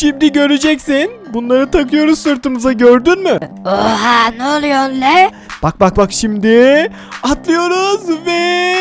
Şimdi göreceksin. Bunları takıyoruz sırtımıza gördün mü? Oha ne oluyor le? Bak bak bak şimdi atlıyoruz ve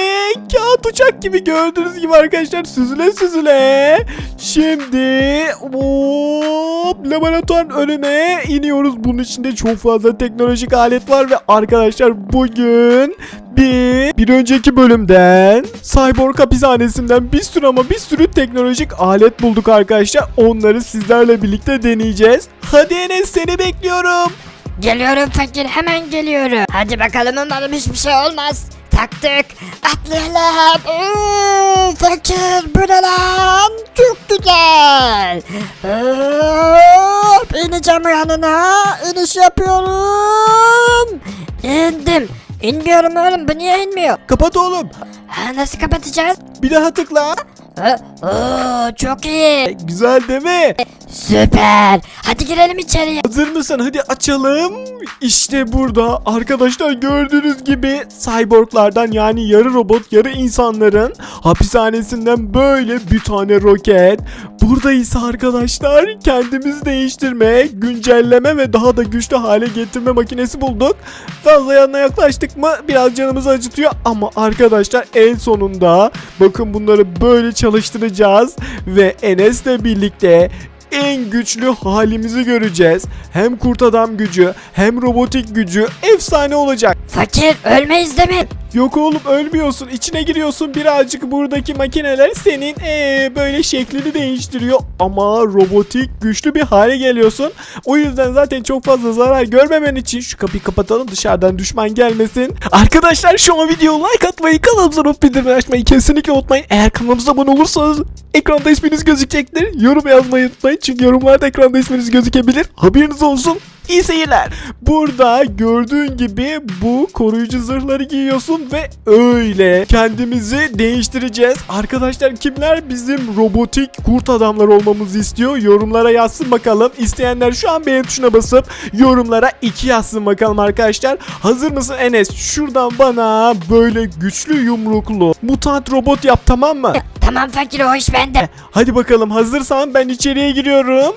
kağıt uçak gibi gördüğünüz gibi arkadaşlar süzüle süzüle. Şimdi hop laboratuvarın önüne iniyoruz. Bunun içinde çok fazla teknolojik alet var ve arkadaşlar bugün bir, bir önceki bölümden Cyborg hapishanesinden bir sürü ama bir sürü teknolojik alet bulduk arkadaşlar. Onları sizlerle birlikte deneyeceğiz. Hadi Enes seni bekliyorum. Geliyorum fakir hemen geliyorum. Hadi bakalım umarım hiçbir şey olmaz. Taktık. Atlayalım. Oo, fakir bu ne lan? Çok güzel. Hop, ineceğim yanına. İniş yapıyorum. İndim. İnmiyorum oğlum bu niye inmiyor? Kapat oğlum. Ha, nasıl kapatacağız? Bir daha tıkla. Ha, Oo, çok iyi. Güzel değil mi? Süper. Hadi girelim içeriye. Hazır mısın? Hadi açalım. İşte burada arkadaşlar gördüğünüz gibi cyborglardan yani yarı robot yarı insanların hapishanesinden böyle bir tane roket. Burada ise arkadaşlar kendimizi değiştirme, güncelleme ve daha da güçlü hale getirme makinesi bulduk. Fazla yanına yaklaştık mı biraz canımızı acıtıyor ama arkadaşlar en sonunda bakın bunları böyle çalıştıracağız ve Enes'le birlikte en güçlü halimizi göreceğiz. Hem kurt adam gücü hem robotik gücü efsane olacak. Fakir ölmeyiz mi? Yok oğlum ölmüyorsun. İçine giriyorsun birazcık buradaki makineler senin ee, böyle şeklini değiştiriyor. Ama robotik güçlü bir hale geliyorsun. O yüzden zaten çok fazla zarar görmemen için şu kapıyı kapatalım dışarıdan düşman gelmesin. Arkadaşlar şu an videoya like atmayı kanalımıza not bildirimleri açmayı kesinlikle unutmayın. Eğer kanalımıza abone olursanız ekranda isminiz gözükecektir. Yorum yazmayı unutmayın çünkü yorumlarda ekranda isminiz gözükebilir. Haberiniz olsun. İyi seyirler. Burada gördüğün gibi bu koruyucu zırhları giyiyorsun ve öyle kendimizi değiştireceğiz. Arkadaşlar kimler bizim robotik kurt adamlar olmamızı istiyor? Yorumlara yazsın bakalım. İsteyenler şu an beğen tuşuna basıp yorumlara 2 yazsın bakalım arkadaşlar. Hazır mısın Enes? Şuradan bana böyle güçlü yumruklu mutant robot yap tamam mı? Tamam fakir iş bende. Hadi bakalım hazırsan ben içeriye giriyorum.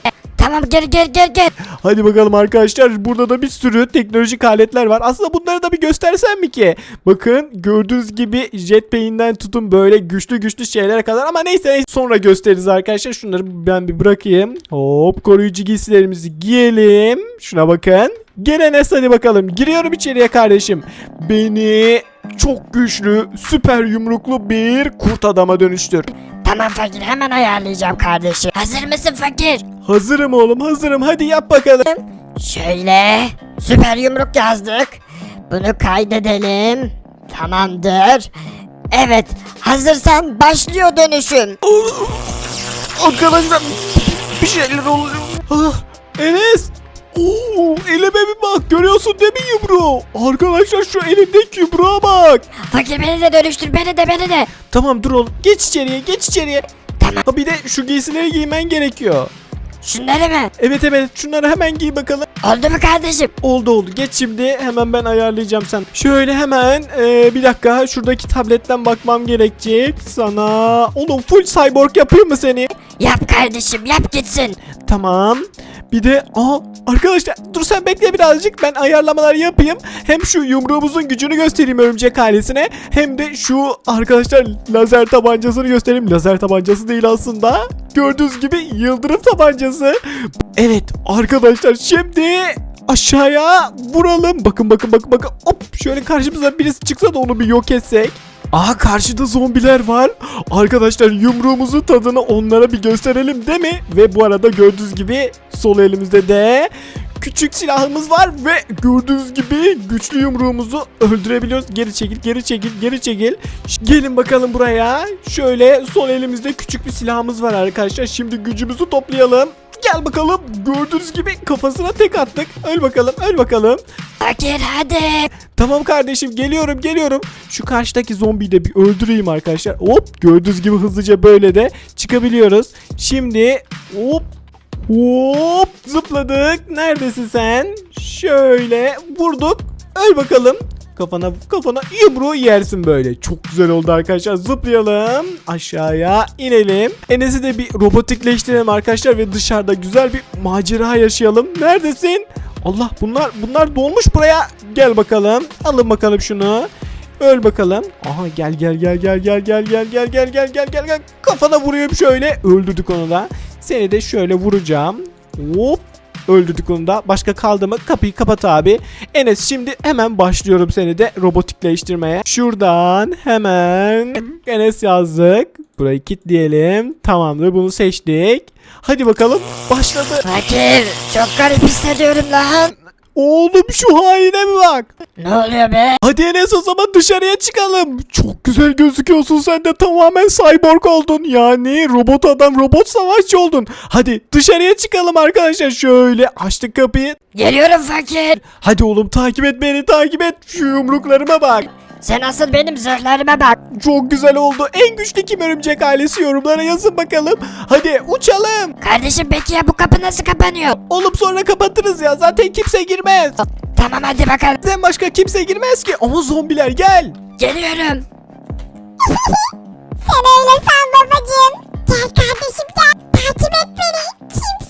Tamam gel gel gel gel. Hadi bakalım arkadaşlar burada da bir sürü teknolojik aletler var. Aslında bunları da bir göstersem mi ki? Bakın gördüğünüz gibi jetpack'inden tutun böyle güçlü güçlü şeylere kadar ama neyse, neyse sonra gösteririz arkadaşlar. Şunları ben bir bırakayım. Hop koruyucu giysilerimizi giyelim. Şuna bakın. Gel Enes hadi bakalım. Giriyorum içeriye kardeşim. Beni çok güçlü, süper yumruklu bir kurt adama dönüştür. Tamam fakir hemen ayarlayacağım kardeşim. Hazır mısın fakir? Hazırım oğlum hazırım. Hadi yap bakalım. Şöyle süper yumruk yazdık. Bunu kaydedelim. Tamamdır. Evet hazırsan başlıyor dönüşüm. Arkadaşlar bir şeyler oluyor. Ah, Enes. Oo, elime bir bak görüyorsun değil mi yumruğu? Arkadaşlar şu elimdeki yumruğa bak. Fakir beni de dönüştür beni de beni de. Tamam dur oğlum geç içeriye geç içeriye. Tamam. Ha bir de şu giysileri giymen gerekiyor. Şunları mı? Evet evet şunları hemen giy bakalım. Oldu mu kardeşim? Oldu oldu geç şimdi hemen ben ayarlayacağım sen. Şöyle hemen e, bir dakika şuradaki tabletten bakmam gerekecek. Sana oğlum full cyborg yapayım mı seni? Yap kardeşim yap gitsin. Tamam. Bir de aa arkadaşlar dur sen bekle birazcık ben ayarlamalar yapayım. Hem şu yumruğumuzun gücünü göstereyim örümcek ailesine hem de şu arkadaşlar lazer tabancasını göstereyim. Lazer tabancası değil aslında. Gördüğünüz gibi yıldırım tabancası. Evet arkadaşlar şimdi aşağıya vuralım. Bakın bakın bakın bakın. Hop şöyle karşımıza birisi çıksa da onu bir yok etsek. Aha karşıda zombiler var. Arkadaşlar yumruğumuzun tadını onlara bir gösterelim değil mi? Ve bu arada gördüğünüz gibi sol elimizde de küçük silahımız var ve gördüğünüz gibi güçlü yumruğumuzu öldürebiliyoruz. Geri çekil, geri çekil, geri çekil. Gelin bakalım buraya. Şöyle sol elimizde küçük bir silahımız var arkadaşlar. Şimdi gücümüzü toplayalım. Gel bakalım. Gördüğünüz gibi kafasına tek attık. Öl bakalım, öl bakalım. Fakir hadi. Tamam kardeşim geliyorum geliyorum. Şu karşıdaki zombiyi de bir öldüreyim arkadaşlar. Hop gördüğünüz gibi hızlıca böyle de çıkabiliyoruz. Şimdi hop hop zıpladık. Neredesin sen? Şöyle vurduk. Öl bakalım. Kafana kafana yumruğu yersin böyle. Çok güzel oldu arkadaşlar. Zıplayalım. Aşağıya inelim. Enes'i de bir robotikleştirelim arkadaşlar ve dışarıda güzel bir macera yaşayalım. Neredesin? Allah bunlar bunlar dolmuş buraya. Gel bakalım. Alın bakalım şunu. Öl bakalım. Aha gel gel gel gel gel gel gel gel gel gel gel gel gel. Kafana vuruyorum şöyle. Öldürdük onu da. Seni de şöyle vuracağım. Hop. Öldürdük onu da. Başka kaldı mı? Kapıyı kapat abi. Enes şimdi hemen başlıyorum seni de robotikleştirmeye. Şuradan hemen Enes yazdık. Burayı kilitleyelim. Tamamdır bunu seçtik. Hadi bakalım başladı. Fakir çok garip hissediyorum lan. Oğlum şu haline mi bak? Ne oluyor be? Hadi Enes o zaman dışarıya çıkalım. Çok güzel gözüküyorsun sen de tamamen cyborg oldun. Yani robot adam robot savaşçı oldun. Hadi dışarıya çıkalım arkadaşlar. Şöyle açtık kapıyı. Geliyorum fakir. Hadi oğlum takip et beni takip et. Şu yumruklarıma bak. Sen asıl benim zırhlarıma bak. Çok güzel oldu. En güçlü kim örümcek ailesi yorumlara yazın bakalım. Hadi uçalım. Kardeşim peki ya bu kapı nasıl kapanıyor? Oğlum sonra kapatırız ya. Zaten kimse girmez. Tamam hadi bakalım. Bizden başka kimse girmez ki. Ama zombiler gel. Geliyorum. Sen öyle san babacığım. Gel kardeşim gel. Takip et beni. Kimse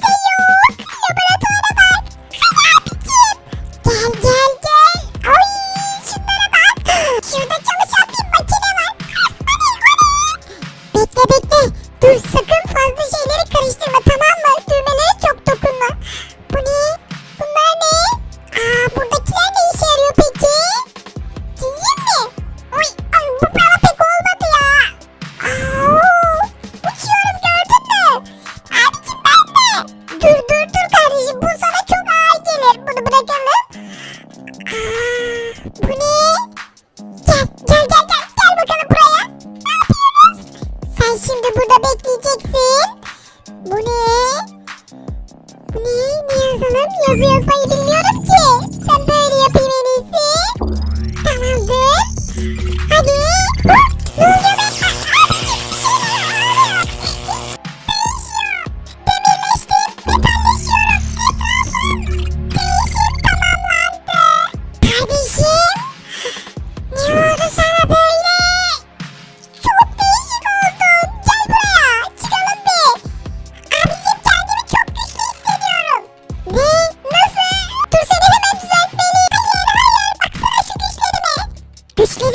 bekleyeceksin. Bu ne? Bu ne? Ne yazalım? Yazı yazmayı bilmiyorum Пішли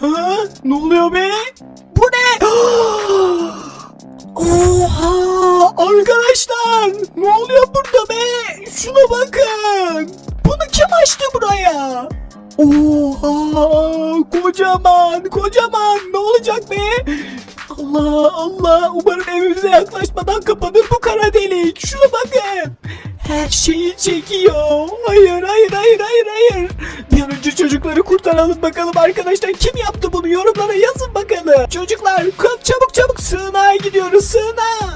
Ha? Ne oluyor be? Bu ne? Oha! Arkadaşlar! Ne oluyor burada be? Şuna bakın! Bunu kim açtı buraya? Oha! Kocaman! Kocaman! Ne olacak be? Allah Allah umarım evimize yaklaşmadan kapanır bu kara delik. Şuna bakın. Her şeyi çekiyor. Hayır hayır hayır hayır hayır. Bir an önce çocukları kurtaralım bakalım arkadaşlar. Kim yaptı bunu yorumlara yazın bakalım. Çocuklar çabuk çabuk sığınağa gidiyoruz sığınağa.